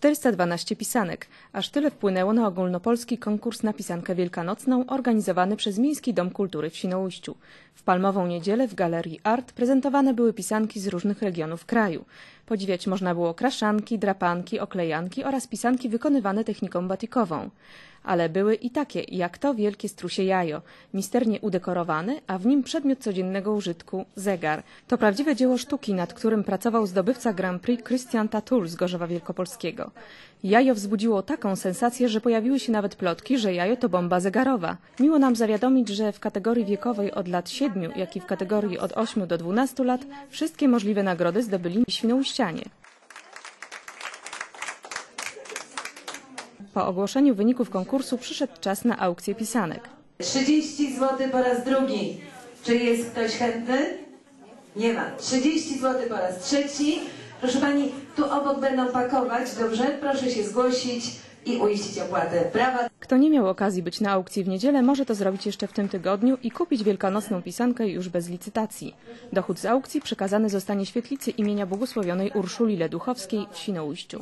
412 pisanek. Aż tyle wpłynęło na ogólnopolski konkurs na pisankę wielkanocną organizowany przez Miejski Dom Kultury w Świnoujściu. W Palmową Niedzielę w Galerii Art prezentowane były pisanki z różnych regionów kraju. Podziwiać można było kraszanki, drapanki, oklejanki oraz pisanki wykonywane techniką batikową. Ale były i takie, jak to wielkie strusie jajo, misternie udekorowany, a w nim przedmiot codziennego użytku zegar. To prawdziwe dzieło sztuki, nad którym pracował zdobywca Grand Prix Christian Tatul z Gorzowa Wielkopolskiego. Jajo wzbudziło taką sensację, że pojawiły się nawet plotki, że jajo to bomba zegarowa. Miło nam zawiadomić, że w kategorii wiekowej od lat 7, jak i w kategorii od 8 do 12 lat wszystkie możliwe nagrody zdobyli świnoujścianie. Po ogłoszeniu wyników konkursu przyszedł czas na aukcję pisanek. 30 zł po raz drugi. Czy jest ktoś chętny? Nie ma. 30 zł po raz trzeci. Proszę Pani, tu obok będą pakować, dobrze? Proszę się zgłosić i uiścić opłatę. Brawa. Kto nie miał okazji być na aukcji w niedzielę, może to zrobić jeszcze w tym tygodniu i kupić wielkanocną pisankę już bez licytacji. Dochód z aukcji przekazany zostanie świetlicy imienia błogosławionej Urszuli Leduchowskiej w Świnoujściu.